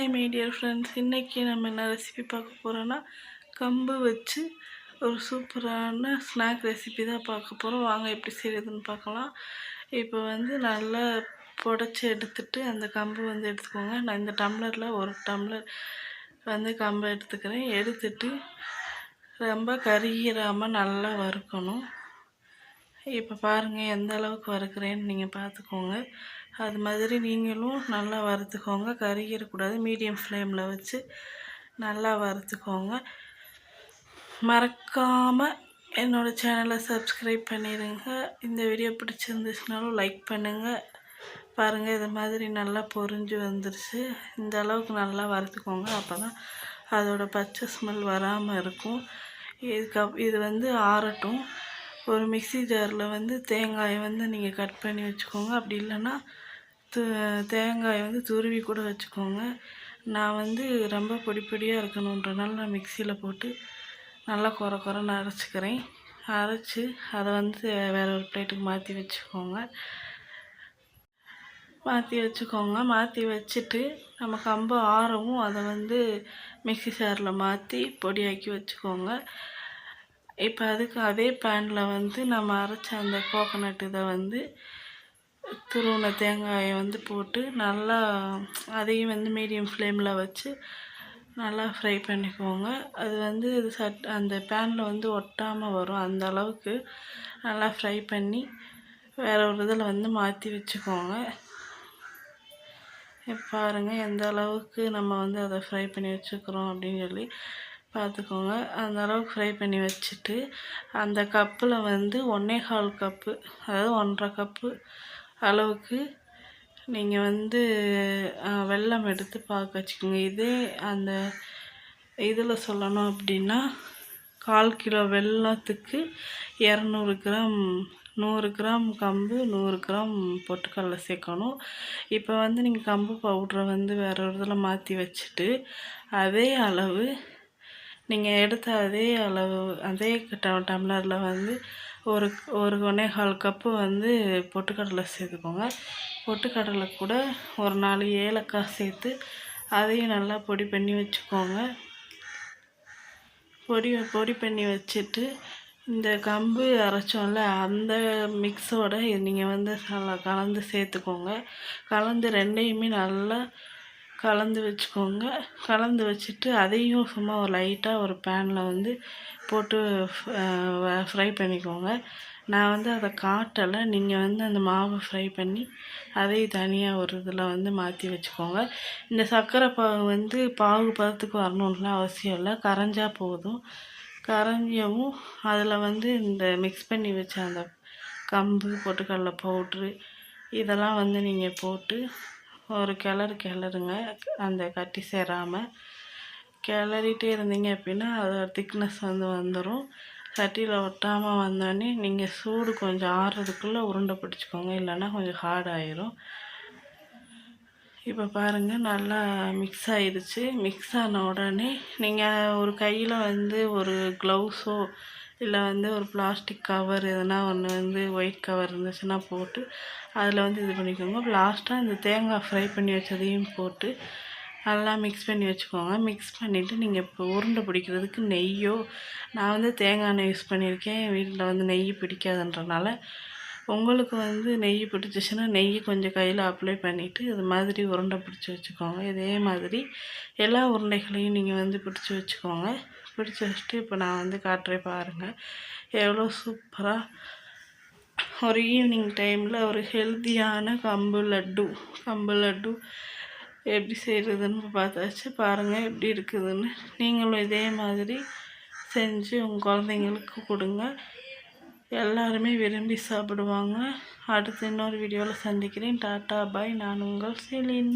Hi my dear friends இன்றைக்கி நம்ம என்ன ரெசிபி பார்க்க போகிறோன்னா கம்பு வச்சு ஒரு சூப்பரான ஸ்நாக் ரெசிபி தான் பார்க்க போகிறோம் வாங்க எப்படி செய்கிறதுன்னு பார்க்கலாம். இப்போ வந்து நல்லா புடச்சி எடுத்துட்டு அந்த கம்பு வந்து எடுத்துக்கோங்க. நான் இந்த டம்ளரில் ஒரு டம்ளர் வந்து கம்பை எடுத்துக்கிறேன். எடுத்துட்டு ரொம்ப கருகிராமல் நல்லா வறுக்கணும். இப்போ பாருங்கள் எந்த அளவுக்கு வறுக்கிறேன்னு நீங்கள் பார்த்துக்கோங்க அது மாதிரி நீங்களும் நல்லா வறுத்துக்கோங்க. கருகிடக்கூடாது மீடியம் ஃப்ளேமில் வச்சு நல்லா வறுத்துக்கோங்க. மறக்காமல் என்னோடய சேனலை சப்ஸ்கிரைப் பண்ணிடுங்க. இந்த வீடியோ பிடிச்சிருந்துச்சுனாலும் லைக் பண்ணுங்கள் பாருங்கள் இது மாதிரி நல்லா பொறிஞ்சு வந்துருச்சு. இந்த அளவுக்கு நல்லா வறுத்துக்கோங்க. அப்போ தான் அதோட பச்சை ஸ்மெல் வராமல் இருக்கும். இதுக்கு இது வந்து ஆறட்டும். ஒரு மிக்சி ஜாரில் வந்து தேங்காயை வந்து நீங்கள் கட் பண்ணி வச்சுக்கோங்க. அப்படி இல்லைன்னா தேங்காயை வந்து துருவி கூட வச்சுக்கோங்க. நான் வந்து ரொம்ப பொடி பொடியாக இருக்கணுன்றனால நான் மிக்சியில் போட்டு நல்லா குறை குறைன்னு அரைச்சிக்கிறேன். அரைச்சி அதை வந்து வேறு ஒரு பிளேட்டுக்கு மாற்றி வச்சுக்கோங்க. மாற்றி வச்சுக்கோங்க. மாற்றி வச்சுட்டு நம்ம கம்பு ஆறவும் அதை வந்து மிக்சி சாரில் மாற்றி பொடியாக்கி வச்சுக்கோங்க. இப்போ அதுக்கு அதே பேனில் வந்து நம்ம அரைச்ச அந்த கோகோனட் இதை வந்து துருவின தேங்காயை வந்து போட்டு நல்லா அதையும் வந்து மீடியம் ஃப்ளேமில் வச்சு நல்லா ஃப்ரை பண்ணிக்கோங்க. அது வந்து இது சட் அந்த பேனில் வந்து ஒட்டாமல் வரும். அந்த அளவுக்கு நல்லா ஃப்ரை பண்ணி வேறு ஒரு இதில் வந்து மாற்றி வச்சுக்கோங்க. பாருங்கள் எந்த அளவுக்கு நம்ம வந்து அதை ஃப்ரை பண்ணி வச்சுக்கிறோம் அப்படின்னு சொல்லி. பார்த்துக்கோங்க. அந்த ஃப்ரை பண்ணி வச்சுட்டு அந்த கப்பில் வந்து ஒன்றே கால் கப்பு அதாவது ஒன்றரை கப்பு அளவுக்கு நீங்கள் வந்து வெல்லம் எடுத்து பார்க்க வச்சுக்கோங்க. இதே அந்த இதில் சொல்லணும் அப்படின்னா கால் கிலோ வெல்லத்துக்கு இரநூறு கிராம் நூறு கிராம் கம்பு நூறு கிராம் பொட்டுக்கடலை சேர்க்கணும். இப்போ வந்து நீங்கள் கம்பு பவுட்ரை வந்து வேறு ஒரு இதில் மாற்றி வச்சுட்டு அதே அளவு நீங்கள் எடுத்த அதே அளவு அதே டம்ளரில் வந்து ஒரு ஒரு ஒன்னேகால் கப்பு வந்து பொட்டுக்கடலை சேர்த்துக்கோங்க. பொட்டுக்கடலை கூட ஒரு நாலு ஏலக்காய் சேர்த்து அதையும் நல்லா பொடி பண்ணி வச்சுக்கோங்க. பொடி பொடி பண்ணி வச்சுட்டு இந்த கம்பு அரைச்சோம்ல அந்த மிக்ஸோட நீங்கள் வந்து கலந்து சேர்த்துக்கோங்க. கலந்து ரெண்டையுமே நல்லா கலந்து வச்சுக்கோங்க. கலந்து வச்சுட்டு அதையும் சும்மா ஒரு லைட்டாக ஒரு பேனில் வந்து போட்டு ஃப்ரை பண்ணிக்கோங்க. நான் வந்து அதை காட்டலை. நீங்கள் வந்து அந்த மாவை ஃப்ரை பண்ணி அதையும் தனியாக ஒரு இதில் வந்து மாற்றி வச்சுக்கோங்க. இந்த சர்க்கரை பாகு வந்து பாகு பதத்துக்கு வரணும்லாம் அவசியம் இல்லை. கரைஞ்சால் போதும். கரைஞ்சவும் அதில் வந்து இந்த மிக்ஸ் பண்ணி வச்ச அந்த கம்பு பொட்டுக்கடலை பவுட்ரு இதெல்லாம் வந்து நீங்கள் போட்டு ஒரு கிளறு கிளறுங்க. அந்த கட்டி சேராமல் கிளறிட்டே இருந்தீங்க அப்படின்னா அதோட திக்னஸ் வந்து வந்துடும் சட்டியில் ஒட்டாமல் வந்தோடனே நீங்கள் சூடு கொஞ்சம் ஆறுறதுக்குள்ளே உருண்டை பிடிச்சிக்கோங்க. இல்லைன்னா கொஞ்சம் ஹார்ட் ஆயிரும். இப்போ பாருங்கள் நல்லா மிக்ஸ் ஆயிடுச்சு. மிக்ஸ் ஆன உடனே நீங்கள் ஒரு கையில் வந்து ஒரு க்ளவுஸோ இல்லை வந்து ஒரு பிளாஸ்டிக் கவர் எதுனா ஒன்று வந்து ஒயிட் கவர் இருந்துச்சுன்னா போட்டு அதில் வந்து இது பண்ணிக்கோங்க. லாஸ்ட்டாக இந்த தேங்காய் ஃப்ரை பண்ணி வச்சதையும் போட்டு நல்லா மிக்ஸ் பண்ணி வச்சுக்கோங்க. மிக்ஸ் பண்ணிவிட்டு நீங்கள் இப்போ உருண்டை பிடிக்கிறதுக்கு நெய்யோ நான் வந்து தேங்காய் எண்ணெய் யூஸ் பண்ணியிருக்கேன். வீட்டில் வந்து நெய் பிடிக்காதுன்றனால உங்களுக்கு வந்து நெய் பிடிச்சிச்சின்னா நெய் கொஞ்சம் கையில் அப்ளை பண்ணிவிட்டு இது மாதிரி உருண்டை பிடிச்சி வச்சுக்கோங்க. இதே மாதிரி எல்லா உருண்டைகளையும் நீங்கள் வந்து பிடிச்சி வச்சுக்கோங்க. பிடிச்சி வச்சுட்டு இப்போ நான் வந்து காட்டுறேன் பாருங்கள் எவ்வளோ சூப்பராக ஒரு ஈவினிங் டைமில் ஒரு ஹெல்த்தியான கம்பு லட்டு கம்பு லட்டு எப்படி செய்கிறதுன்னு பார்த்தாச்சு. பாருங்கள் எப்படி இருக்குதுன்னு. நீங்களும் இதே மாதிரி செஞ்சு உங்கள் குழந்தைங்களுக்கு கொடுங்க. எல்லாருமே விரும்பி சாப்பிடுவாங்க. அடுத்து இன்னொரு வீடியோவில் சந்திக்கிறேன். டாட்டா பாய். நான் உங்கள் செலின்.